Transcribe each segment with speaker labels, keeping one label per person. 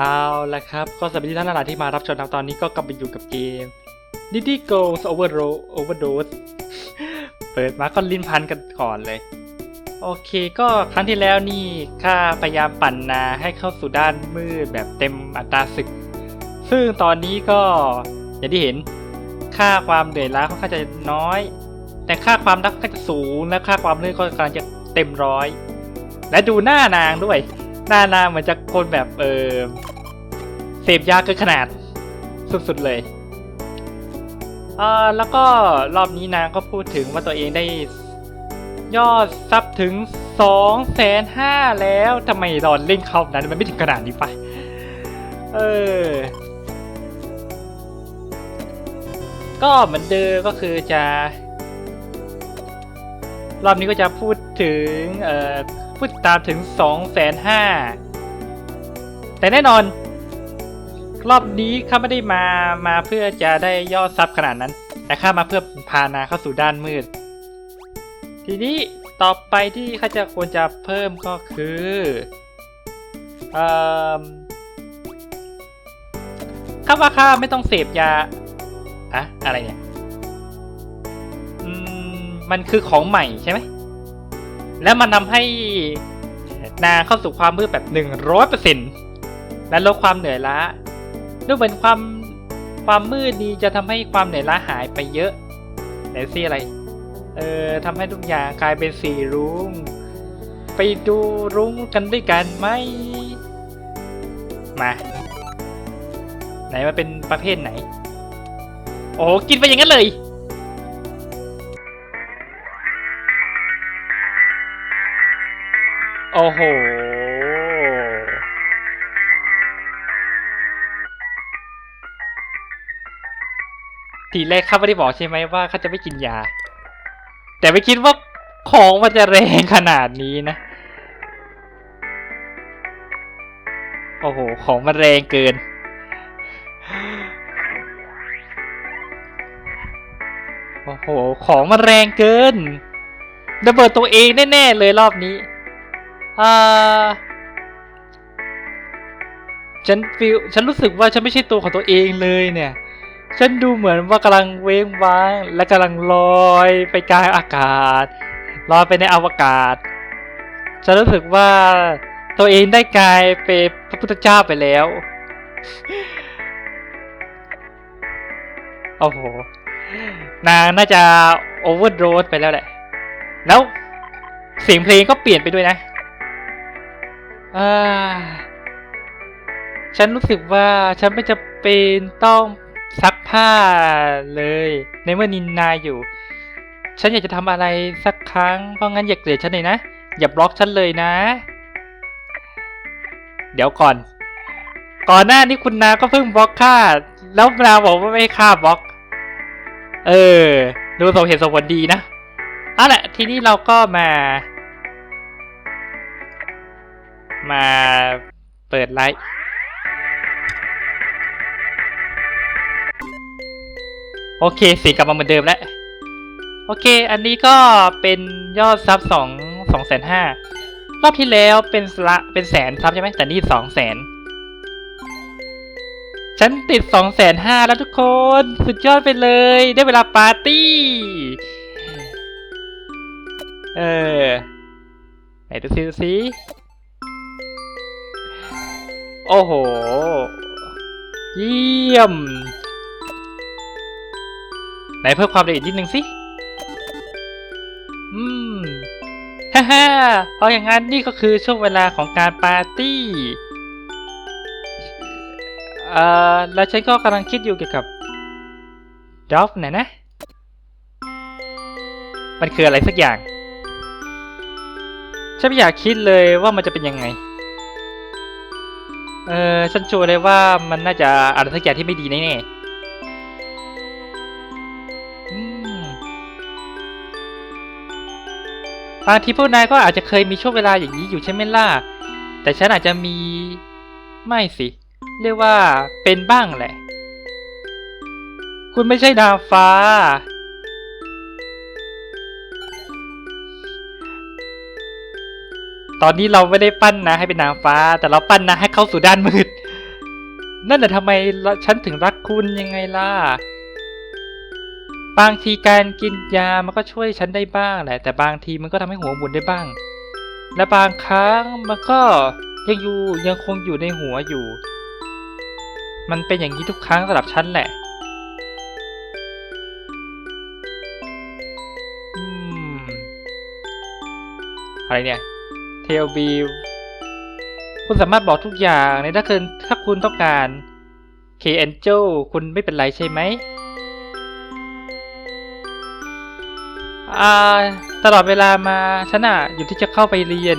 Speaker 1: เอาละครับ ก็สวัสดีท่านหลายที่มารับชมนตอนนี้ก็กลับไปอยู่กับเกม Diddy Goes Overdose Overdose เปิดมาก็ลิ้นพันกันก่อนเลย โอเคก็ครั้งที่แล้วนี่ข้าพยายามปั่นนาให้เข้าสู่ด้านมืดแบบเต็มอัตราศึก ซึ่งตอนนี้ก็อย่างที่เห็นค่าความเหนื่อยล้าค่อนข้างจะน้อย แต่ค่าความรักก็จะสูงและค่าความเลื่อนก็กำลังจะเต็มร้อย และดูหน้านางด้วย หน้าหน้าเหมือนจะคนแบบเออเสพยาเกินขนาดสุดๆเลยเออแล้วก็รอบนี้นางก็พูดถึงว่าตัวเองได้ยอดซับถึงสองแสนห้าแล้วทำไมตอนเล่นเขานั้นมันไม่ถึงขนาดนี้ปะเออ ก็เหมือนเดิมก็คือจะ รอบนี้ก็จะพูดถึงเอ่อ ผู้ติดตามถึง2องแสนห้าแต่แน่นอน รอบนี้ข้าไม่ได้มามาเพื่อจะได้ยอดซับขนาดนั้น แต่ข้ามาเพื่อพานาเข้าสู่ด้านมืด ทีนี้ต่อไปที่ข้าจะควรจะเพิ่มก็คือเอ่อข้าว่าข้าไม่ต้องเสพยาอะอะไรเนี่ย อืม มันคือของใหม่ใช่ไหม แล้วมันทำให้นางเข้าสู่ความมืดแบบหนึ่งร้อยเปอร์เซ็นต์และลดความเหนื่อยล้าดูเหมือนความความมืดนี้จะทำให้ความเหนื่อยล้าหายไปเยอะไหนสิอะไร เออทำให้ทุกอย่างกลายเป็นสีรุ้งไปดูรุ้งกันด้วยกันไหมมา ไหนมาเป็นประเภทไหน โอ้กินไปอย่างนั้นเลย โอ้โห ทีแรกข้าไม่ได้บอกใช่ไหมว่าข้าจะไม่กินยา แต่ไม่คิดว่าของมันจะแรงขนาดนี้นะ โอ้โห ของมันแรงเกิน โอ้โห ของมันแรงเกินระเบิดตัวเองแน่ ๆ เลยรอบนี้ อ่าฉันฟีลฉันรู้สึกว่าฉันไม่ใช่ตัวของตัวเองเลยเนี่ย ฉันดูเหมือนว่ากำลังเว้งว้าง และกำลังลอยไปกลางอากาศลอยไปในอวกาศ ฉันรู้สึกว่าตัวเองได้กลายเป็นพระพุทธเจ้าไปแล้วโอ้โหนางน่าจะโอเวอร์โดสไปแล้วแหละ แล้วเสียงเพลงก็เปลี่ยนไปด้วยนะ อ่า ฉันรู้สึกว่าฉันไม่จะเป็นต้องซักผ้าเลย ในเมื่อนินนาอยู่ ฉันอยากจะทำอะไรสักครั้ง เพราะงั้นอย่าเกลียดฉันเลยนะ อย่าบล็อกฉันเลยนะ เดี๋ยวก่อน ก่อนหน้านี้คุณนาก็เพิ่งบล็อกข้าแล้วนาบอกว่าไม่ข้าบล็อก เออ ดูสมเหตุสมผลดีนะเอาแหละ ทีนี้เราก็มา มาเปิดไลฟ์โอเคสีกลับมาเหมือนเดิมแล้ว โอเค อันนี้ก็เป็นยอดซับสองสองแสนห้ารอบที่แล้วเป็นละเป็นแสนซับใช่ไหมแต่นี่สองแสนฉันติดสองแสนห้าแล้วทุกคน สุดยอดไปเลย ได้เวลาปาร์ตี้ เออ ไหนดูซิดูซิ โอ้โห เยี่ยม ไหนเพิ่มความละเอียดนิดนึงสิ อืม ฮ่าฮ่าเพราะอย่างนั้นนี่ก็คือช่วงเวลาของการปาร์ตี้ เอ่อ แล้วฉันก็กำลังคิดอยู่เกี่ยวกับดอฟน่ะนะ มันคืออะไรสักอย่าง ฉันไม่อยากคิดเลยว่ามันจะเป็นยังไง เออฉันชัวร์เลยว่ามันน่าจะอะไรสักอย่างที่ไม่ดีแน่ๆบางทีพวกนายก็อาจจะเคยมีช่วงเวลาอย่างนี้อยู่ใช่ไหมล่ะ แต่ฉันอาจจะมีไม่สิ เรียกว่าเป็นบ้างแหละ คุณไม่ใช่นางฟ้า ตอนนี้เราไม่ได้ปั้นนะให้เป็นนางฟ้า แต่เราปั้นนะให้เข้าสู่ด้านมืด นั่นแหละทำไมฉันถึงรักคุณยังไงล่ะ บางทีการกินยามันก็ช่วยฉันได้บ้างแหละ แต่บางทีมันก็ทำให้หัวหมุนได้บ้าง และบางครั้งมันก็ยังอยู่ยังคงอยู่ในหัวอยู่ มันเป็นอย่างนี้ทุกครั้งสำหรับฉันแหละอืมอะไรเนี่ย เทลบีคุณสามารถบอกทุกอย่างในถ้าเกินถ้าคุณต้องการเคแอนเจลคุณไม่เป็นไรใช่ไหมตลอดเวลามาฉันอะอยู่ที่จะเข้าไปเรียน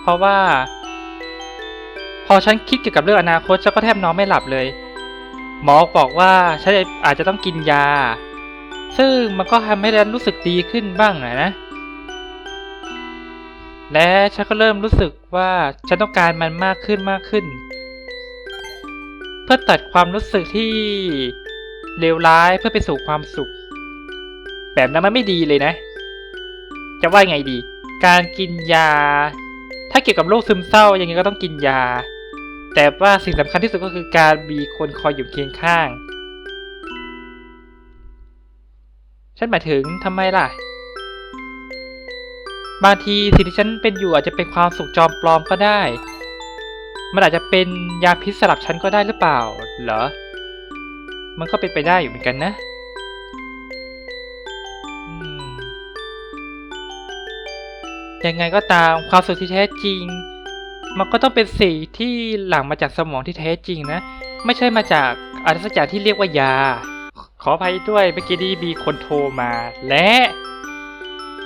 Speaker 1: เพราะว่า พอฉันคิดเกี่ยวกับเรื่องอนาคตฉันก็แทบนอนไม่หลับเลย หมอบอกว่าฉันอาจจะต้องกินยา ซึ่งมันก็ทำให้ฉันรู้สึกดีขึ้นบ้างอะนะ และฉันก็เริ่มรู้สึกว่าฉันต้องการมันมากขึ้นมากขึ้น เพื่อตัดความรู้สึกที่เลวร้ายเพื่อไปสู่ความสุข แบบนั้นมันไม่ดีเลยนะ จะว่าไงดี การกินยา ถ้าเกี่ยวกับโรคซึมเศร้ายังไงก็ต้องกินยา แต่ว่าสิ่งสำคัญที่สุดก็คือการมีคนคอยอยู่เคียงข้าง ฉันหมายถึงทำไมล่ะ บางทีสิ่งที่ฉันเป็นอยู่อาจจะเป็นความสุขจอมปลอมก็ได้ มันอาจจะเป็นยาพิษสลับฉันก็ได้หรือเปล่า เหรอ มันก็เป็นไปได้อยู่เหมือนกันนะยังไงก็ตามความสุขที่แท้จริง มันก็ต้องเป็นสิ่งที่หลั่งมาจากสมองที่แท้จริงนะ ไม่ใช่มาจากอะไรสักอย่างที่เรียกว่ายา ขออภัยด้วยเมื่อกี้นี้มีคนโทรมาและ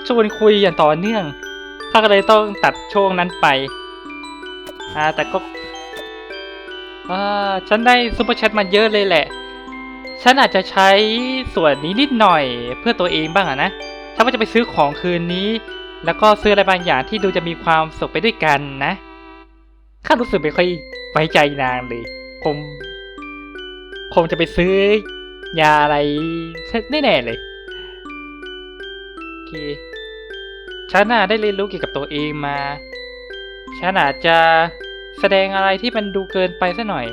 Speaker 1: ชวนคุยอย่างต่อเนื่องข้าก็เลยต้องตัดช่วงนั้นไป อ่าแต่ก็อ่าฉันได้ซูเปอร์แชทมาเยอะเลยแหละ ฉันอาจจะใช้ส่วนนี้นิดหน่อยเพื่อตัวเองบ้างอะนะถ้าว่าจะไปซื้อของคืนนี้ แล้วก็ซื้ออะไรบางอย่างที่ดูจะมีความสุขไปด้วยกันนะข้ารู้สึกไม่ค่อยไว้ใจนางเลยผมคงจะไปซื้อยาอะไรแน่ๆเลยโอเค ฉันน่ะได้เรียนรู้เกี่ยวกับตัวเองมา ฉันอาจจะแสดงอะไรที่มันดูเกินไปซะหน่อย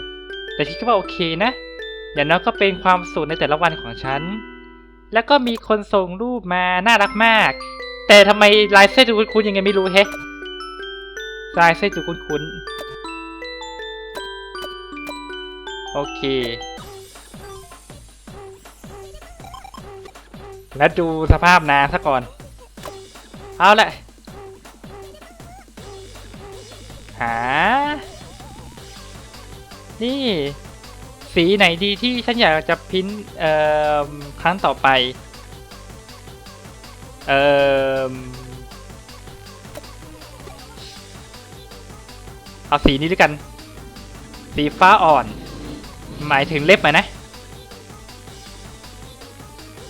Speaker 1: แต่คิดว่าโอเคนะ อย่างน้อยก็เป็นความสุขในแต่ละวันของฉัน แล้วก็มีคนส่งรูปมาน่ารักมาก แต่ทำไมลายเส้นดูคุ้นๆยังไงไม่รู้เฮ้ลายเส้นดูคุ้นๆ โอเค แล้วดูสภาพนาซะก่อน เอาแหละหา นี่ สีไหนดีที่ฉันอยากจะพิมพ์ครั้งต่อไป เอ่อเอาสีนี้ด้วยกัน สีฟ้าอ่อน หมายถึงเล็บอะนะ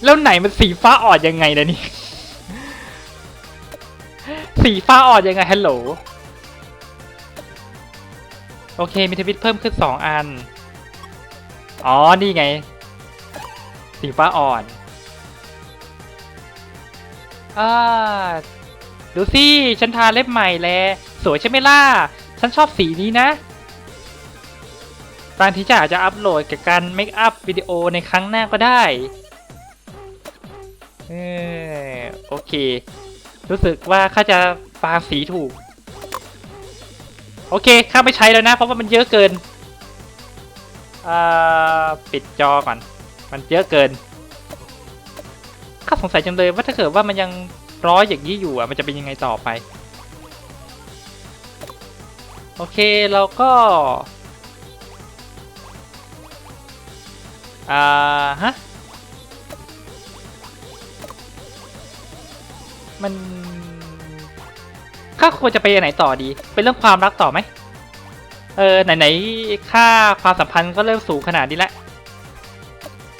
Speaker 1: แล้วไหนมันสีฟ้าอ่อนยังไงนะนี่ สีฟ้าอ่อนยังไงฮัลโหลโอเคมีทวิตเพิ่มขึ้นสองอัน อ๋อ นี่ไง สีฟ้าอ่อนอ่าดูสิ ฉันทาเล็บใหม่แล้ว สวยใช่ไหมล่ะ ฉันชอบสีนี้นะบางทีจะอาจจะอัปโหลดกับการเมคอัพวิดีโอในครั้งหน้าก็ได้ เออโอเค รู้สึกว่าข้าจะปาสีถูก โอเคข้าไม่ใช้แล้วนะ เพราะว่ามันเยอะเกินปิดจอก่อน มันเยอะเกินข้าสงสัยจังเลยว่าถ้าเกิดว่ามันยังร้อยอย่างนี้อยู่อะมันจะเป็นยังไงต่อไป โอเคเราก็อ่าฮะ มันข้าควรจะไปไหนต่อดี เป็นเรื่องความรักต่อไหม เออไหนๆค่าความสัมพันธ์ก็เริ่มสูงขนาดนี้แล้ว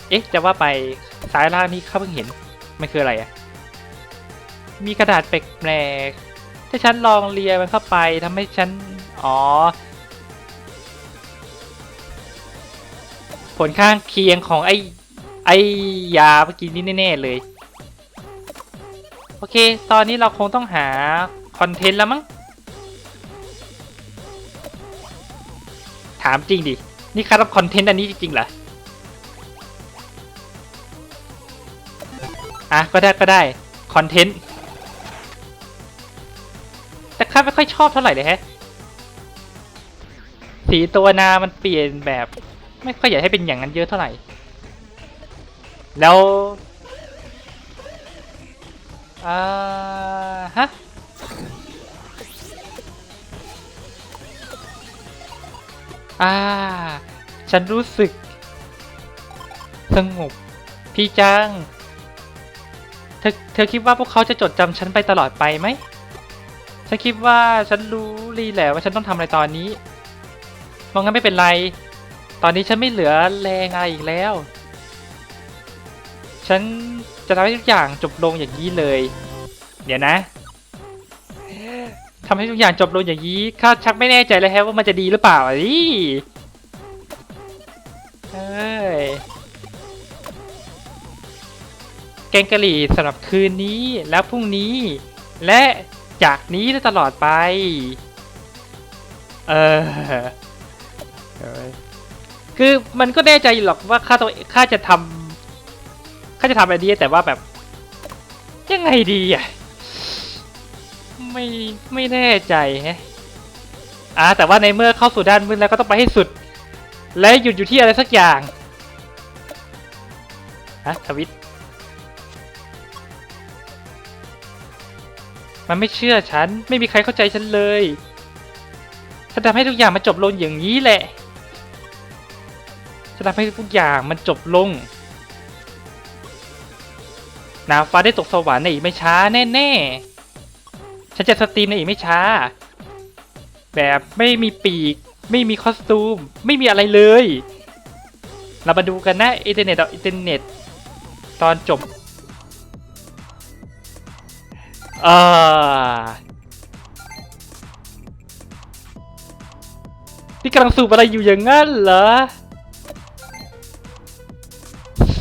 Speaker 1: เอ๊ะ จะว่าไปซ้ายล่างนี้ข้าเพิ่งเห็น มันคืออะไรอะมีกระดาษแปลกๆถ้าฉันลองเลียมันเข้าไปทำให้ฉัน อ๋อ ผลข้างเคียงของไอ้ไอ้ยาเมื่อกี้นี้แน่ๆเลย โอเค ตอนนี้เราคงต้องหาคอนเทนต์แล้วมั้ง ถามจริงดิ นี่ค่ารับคอนเทนต์อันนี้จริงๆเหรอ อะ ก็ได้ก็ได้ คอนเทนต์ แต่ข้าไม่ค่อยชอบเท่าไหร่เลยแฮะ สีตัวนา มันเปลี่ยนแบบ ไม่ค่อยอยากให้เป็นอย่างนั้นเยอะเท่าไหร่ แล้ว อ่าฮะอ่า ฉันรู้สึก สงบ พี่จัง เธอเธอคิดว่าพวกเขาจะจดจำฉันไปตลอดไปไหม ฉันคิดว่าฉันรู้รีแหละว่าฉันต้องทำอะไรตอนนี้มองงั้นไม่เป็นไร ตอนนี้ฉันไม่เหลือแรงอะไรอีกแล้ว ฉันจะทำให้ทุกอย่างจบลงอย่างนี้เลย เดี๋ยวนะทำให้ทุกอย่างจบลงอย่างนี้ข้าชักไม่แน่ใจเลยแฮะว่ามันจะดีหรือเปล่าอะดิเอ้ยแกงกะหรี่สำหรับคืนนี้แล้วพรุ่งนี้ และจากนี้และตลอดไป เออคือมันก็แน่ใจอยู่หรอกว่าข้าตัวข้าจะทำ ขาจะทำอะไรดีแต่ว่าแบบ ยังไงดีอะไม่ไม่แน่ใจฮะอ่าแต่ว่าในเมื่อเข้าสู่ด้านมืดแล้วก็ต้องไปให้สุด และหยุดอยู่ที่อะไรสักอย่างฮะทวิตมันไม่เชื่อฉัน ไม่มีใครเข้าใจฉันเลยฉันทำให้ทุกอย่างมันจบลงอย่างนี้แหละฉันทำให้ทุกอย่างมันจบลง นางฟ้าได้ตกสวรรค์ในอีกไม่ช้าแน่ๆ ฉันจะสตรีมในอีกไม่ช้า แบบไม่มีปีก ไม่มีคอสตูม ไม่มีอะไรเลย เรามาดูกันนะอินเทอร์เน็ตอินเทอร์เน็ต ตอนจบเออนี่กำลังสูบอะไรอยู่อย่างนั้นเหรอ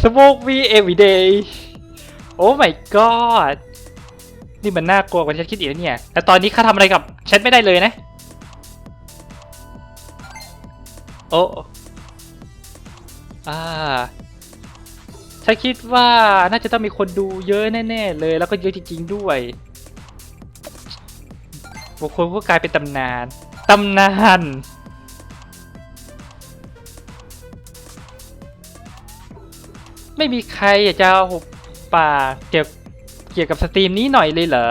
Speaker 1: Smoke me every day โอ้ my god นี่มันน่ากลัวกว่าที่ฉันคิดอีกแล้วเนี่ย แต่ตอนนี้ข้าทำอะไรกับฉันไม่ได้เลยนะ โอ้อ่าฉันคิดว่าน่าจะต้องมีคนดูเยอะแน่ๆเลย แล้วก็เยอะจริง ๆ ด้วยบุคคลผู้กลายเป็นตำนาน ตำนานไม่มีใครอยากจะหุบ ปาเกี่ยวเกี่ยวกับสตรีมนี้หน่อยเลยเหรอ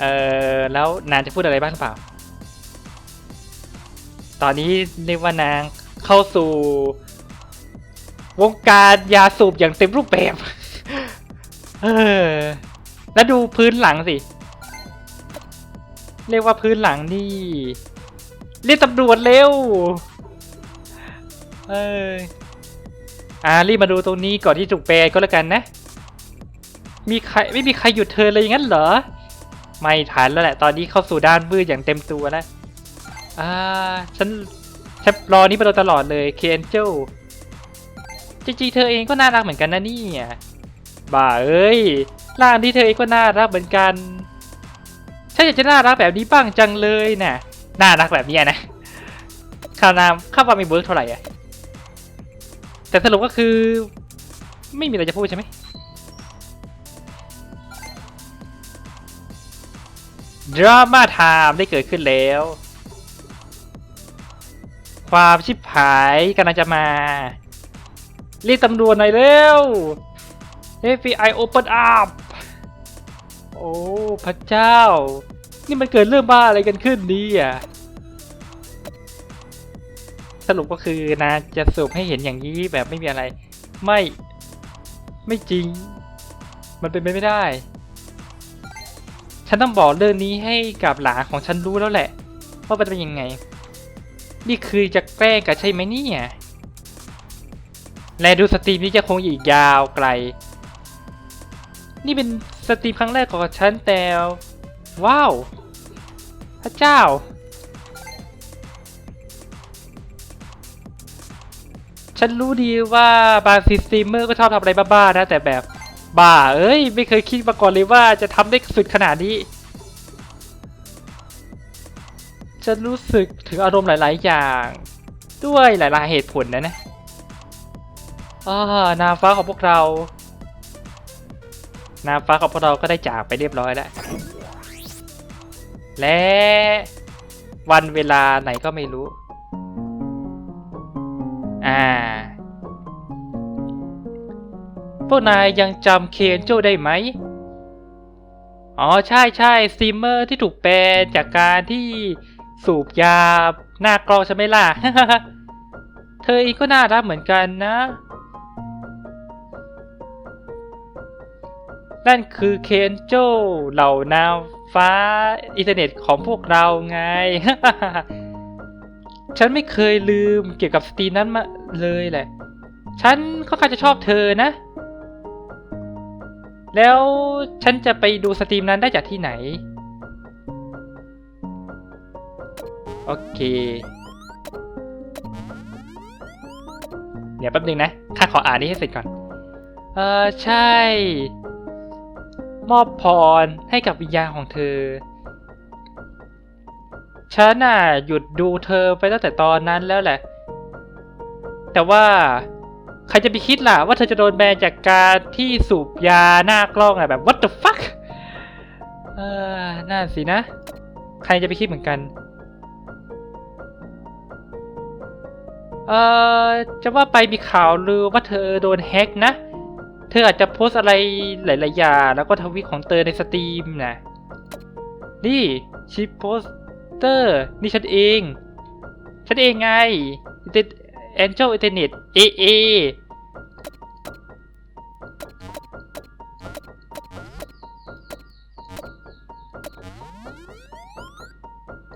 Speaker 1: เออแล้วนางจะพูดอะไรบ้างหรือเปล่า ตอนนี้เรียกว่านางเข้าสู่ วงการยาสูบอย่างเต็มรูปแบบ เออ แล้วดูพื้นหลังสิ เรียกว่าพื้นหลังนี่ เรียกตำรวจเร็ว เออ อ่ารีบมาดูตรงนี้ก่อนที่ถูกแปลก็แล้วกันนะ มีใครไม่มีใครหยุดเธอเลยอย่างนั้นเหรอ ไม่ทันแล้วแหละตอนนี้เข้าสู่ด้านมืดอย่างเต็มตัวแล้วอ่าฉันฉันรอนี้มาโดยตลอดเลยเคนเจลจริงๆเธอเองก็น่ารักเหมือนกันนะนี่บ่าเอ้ยร่างที่เธอเองก็น่ารักเหมือนกันฉันอยากจะน่ารักแบบนี้บ้างจังเลยน่ะน่ารักแบบนี้นะข้าวนามข้าว่าม่เวิร์กเท่าไหร่อะ แต่สรุปก็คือ ไม่มีอะไรจะพูดใช่ไหมดราม่าไทม์ได้เกิดขึ้นแล้ว ความชิบหายกำลังจะมาเรียกตำรวจหน่อยเร็ว FBI open up โอ้ พระเจ้า นี่มันเกิดเรื่องบ้าอะไรกันขึ้นนี่อะ สรุปก็คือนะจะสรุปให้เห็นอย่างนี้แบบไม่มีอะไร ไม่ไม่จริง มันเป็นไปไม่ได้ ฉันต้องบอกเรื่องนี้ให้กับหลานของฉันรู้แล้วแหละว่ามันเป็นยังไง นี่คือจะแกล้งกันใช่ไหมเนี่ยและดูสตรีมนี้จะคงอีกยาวไกล นี่เป็นสตรีมครั้งแรกของฉันแต่ว้าว พระเจ้า ฉันรู้ดีว่าบางสตรีมเมอร์ก็ชอบทำอะไรบ้าๆนะ แต่แบบบ้า เอ้ย ไม่เคยคิดมาก่อนเลยว่าจะทำได้สุดขนาดนี้จะรู้สึกถึงอารมณ์หลาย ๆ อย่าง ด้วยหลาย ๆ เหตุผลนะนะอ่านางฟ้าของพวกเรา นางฟ้าของพวกเราก็ได้จากไปเรียบร้อยแล้ว และวันเวลาไหนก็ไม่รู้ อ่า พวกนายยังจำเคนโจได้ไหม อ๋อใช่ใช่สตรีมเมอร์ที่ถูกแบนจากการที่สูบยาหน้ากล้องใช่ไหมล่ะ เธอองก็น่ารักเหมือนกันนะ นั่นคือเคนโจเหล่านาฟ้าอินเทอร์เน็ตของพวกเราไง ฉันไม่เคยลืมเกี่ยวกับสตรีนั้นมาเลยแหละ ฉันค่อนข้างจะชอบเธอนะ แล้วฉันจะไปดูสตรีมนั้นได้จากที่ไหน โอเค เดี๋ยวแป๊บนึงนะ ข้าขออ่านนี้ให้เสร็จก่อน เออใช่ มอบพรให้กับวิญญาณของเธอ ฉันน่ะหยุดดูเธอไปตั้งแต่ตอนนั้นแล้วแหละ แต่ว่าใครจะไปคิดล่ะ ว่าเธอจะโดนแบนจากการที่สูบยาหน้ากล้องอะแบบ what the fuck เออน่าสินะ ใครจะไปคิดเหมือนกัน เออจะว่าไปมีข่าวลือว่าเธอโดนแฮ็กนะ เธออาจจะโพสอะไรหลาย ๆ อย่างแล้วก็ทวิตของเธอในสตรีมนะนี่ชิปโปส เตอร์ นี่ฉันเอง ฉันเองไง Angel Internet AA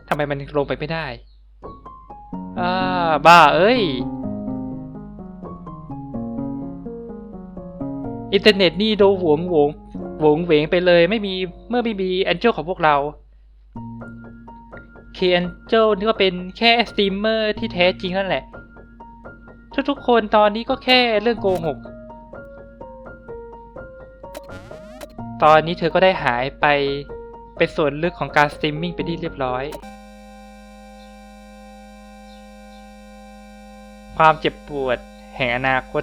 Speaker 1: ทำไมมันลงไปไม่ได้ อ่า บ้า เอ้ย อินเทอร์เน็ตนี่โดนหวงหวงหวงเหวงไปเลย ไม่มี เมื่อไม่มีแอนเจลของพวกเรา เคแอนเจลนี่ก็เป็นแค่สตรีมเมอร์ที่แท้จริงนั่นแหละ ทุกๆคนตอนนี้ก็แค่เรื่องโกหก ตอนนี้เธอก็ได้หายไปเป็นส่วนลึกของการสตรีมมิ่งไปที่เรียบร้อย ความเจ็บปวดแห่งอนาคต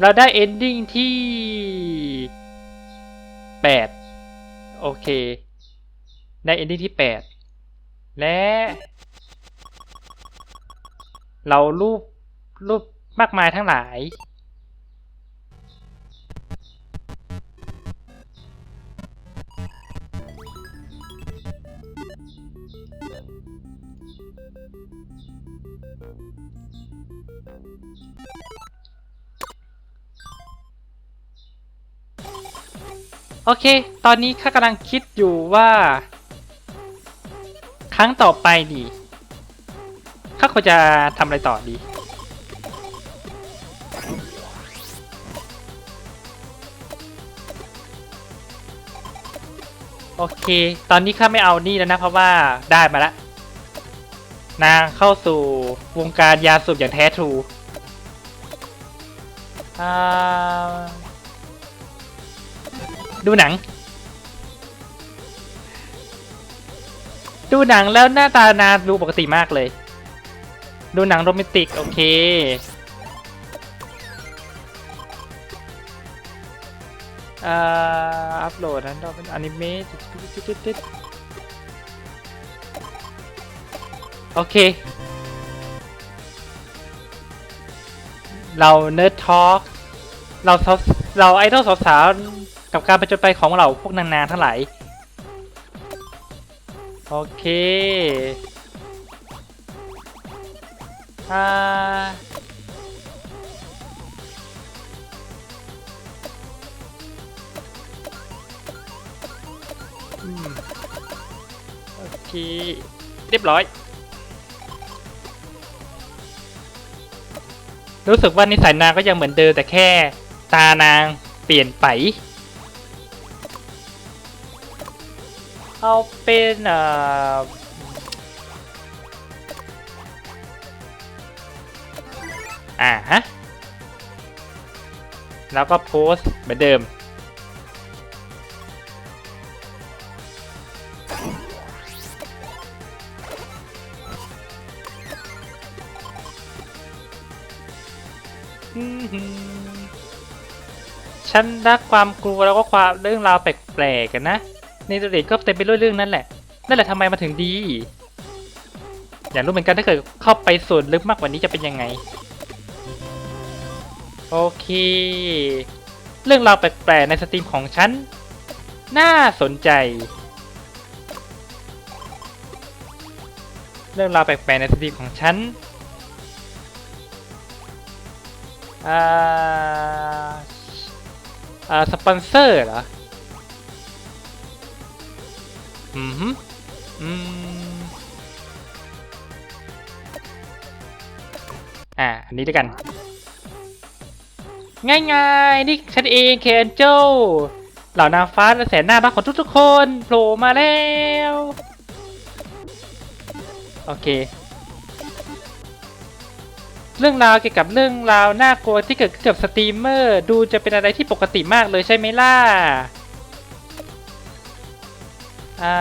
Speaker 1: เราได้เอนดิ้งที่ 8 โอเค ได้เอนดิ้งที่ 8 และ เรารูปรูปมากมายทั้งหลายโอเค ตอนนี้ข้ากำลังคิดอยู่ว่า ครั้งต่อไปดีข้าควรจะทำอะไรต่อดี โอเค ตอนนี้ข้าไม่เอานี่แล้วนะ เพราะว่าได้มาแล้วนางเข้าสู่วงการยาสูบอย่างแท้ทรูดูหนัง ดูหนังแล้วหน้าตานาดูปกติมากเลย ดูหนังโรแมนติก โอเค อ่า อัพโหลดนั้นเราเป็นอนิเมะโอเค เราเนิร์ดทอล์กเราสาวเราไอดอลสาวๆกับการประจนไปของเราพวกนางๆทั้งหลาย โอเคอ่าอืมโอเค เรียบร้อย รู้สึกว่านิสัยนางก็ยังเหมือนเดิมแต่แค่ตานางเปลี่ยนไป เอาเป็นอ่ออ่าฮะ แล้วก็โพสเหมือนเดิม ฉันรักความกลัวแล้วก็ความเรื่องราวแปลกๆกันนะ ในตัวเด็กก็เต็มไปด้วยเรื่องนั้นแหละ นั่นแหละทำไมมาถึงดี อยากรู้เหมือนกันถ้าเกิดเข้าไปส่วนลึกมากกว่านี้จะเป็นยังไง โอเค เรื่องราวแปลกๆในสตรีมของฉัน น่าสนใจ เรื่องราวแปลกๆในสตรีมของฉันอ่า อ่า สปอนเซอร์เหรอ อืมฮึอืมอ่า อันนี้ด้วยกัน ง่ายๆ นี่ฉันเองเคนโจเหล่านางฟ้าและแสนน่ารักของทุกๆคนโผล่มาแล้ว โอเค เรื่องราวเกี่ยวกับเรื่องราวน่ากลัวที่เกิดขึ้นกับสตรีมเมอร์ ดูจะเป็นอะไรที่ปกติมากเลยใช่ไหมล่ะ อ่า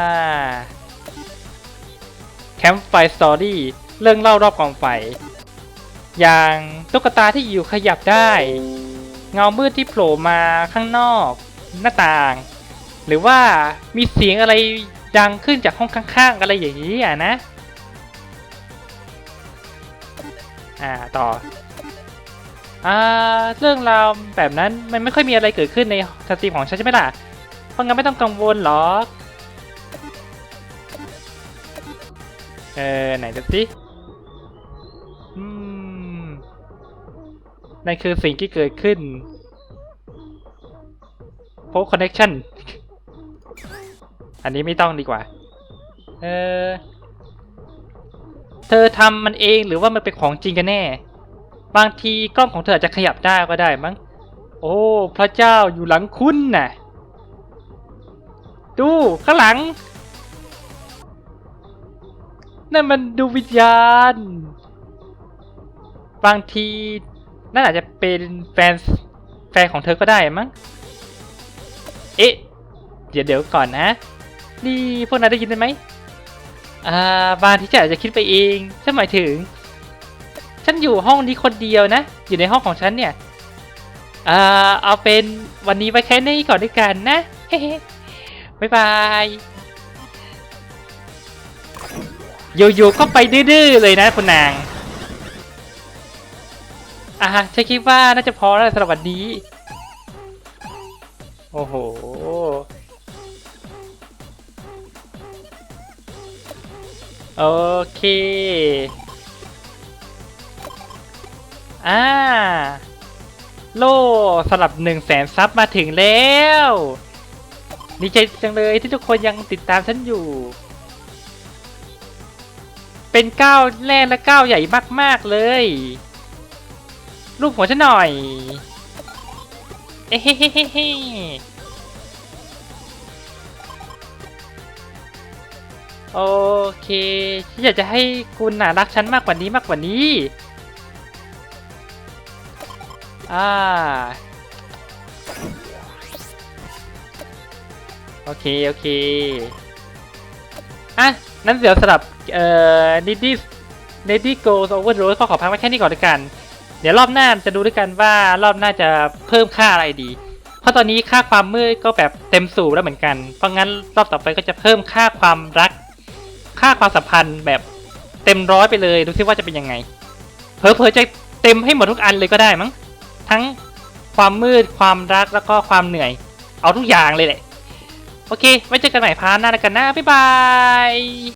Speaker 1: แคมป์ไฟสตอรี่เรื่องเล่ารอบกองไฟ อย่างตุ๊กตาที่อยู่ขยับได้ เงามืดที่โผล่มาข้างนอกหน้าต่าง หรือว่ามีเสียงอะไรดังขึ้นจากห้องข้างๆอะไรอย่างนี้อะนะ อ่าต่ออ่าเรื่องราวแบบนั้นมันไม่ค่อยมีอะไรเกิดขึ้นในสตรีมของฉันใช่ไหมล่ะ เพราะงั้นไม่ต้องกังวลหรอก เออไหนดูสิอืมนั่นคือสิ่งที่เกิดขึ้นโพสคอนเน c ชันอันนี้ไม่ต้องดีกว่า เออ เธอทำมันเองหรือว่ามันเป็นของจริงกันแน่ บางทีกล้องของเธออาจจะขยับได้ก็ได้มั้ง โอ้ พระเจ้าอยู่หลังคุณน่ะ ดูข้างหลัง นั่นมันดูวิญญาณ บางทีนั่นอาจจะเป็นแฟนแฟนของเธอก็ได้มั้ง เอ๊ะ เดี๋ยวเดี๋ยวก่อนนะ นี่พวกนายได้ยินไหมอ่าบางทีฉันอาจจะคิดไปเองฉันหมายถึง ฉันอยู่ห้องนี้คนเดียวนะ อยู่ในห้องของฉันเนี่ยอ่าเอาเป็นวันนี้ไว้แค่นี้ก่อนด้วยกันนะ เฮ้บ๊ายบาย อยู่ๆก็ไปดื้อๆเลยนะคุณนางอ่าฉันคิดว่าน่าจะพอแล้วสำหรับวันนี้ โอ้โห โอเค อ่า โล่สำหรับหนึ่งแสนซับมาถึงแล้วดีใจจังเลยที่ทุกคนยังติดตามฉันอยู่ เป็นก้าวแรกและก้าวใหญ่มากๆเลยรูปหัวฉันหน่อย เอ้เฮ้เฮ้เฮ้เฮ้โอเคฉันอยากจะให้คุณน่ะรักฉันมากกว่านี้มากกว่านี้ อ่า โอเค โอเค อะ นั้นเดี๋ยวสลับ เอ่อ Niddy Niddy Goes Overdose ก็ขอพักไว้แค่นี้ก่อนด้วยกัน เดี๋ยวรอบหน้าจะดูด้วยกันว่ารอบหน้าจะเพิ่มค่าอะไรดี เพราะตอนนี้ค่าความมืดก็แบบเต็มสูบแล้วเหมือนกัน เพราะงั้นรอบต่อไปก็จะเพิ่มค่าความรัก ค่าความสัมพันธ์แบบเต็มร้อยไปเลยดูซิว่าจะเป็นยังไง เพอเพอจะเต็มให้หมดทุกอันเลยก็ได้มั้ง ทั้งความมืดความรักแล้วก็ความเหนื่อย เอาทุกอย่างเลยแหละ โอเค ไว้เจอกันใหม่พาร์ทหน้าแล้วกันนะ บ๊ายบาย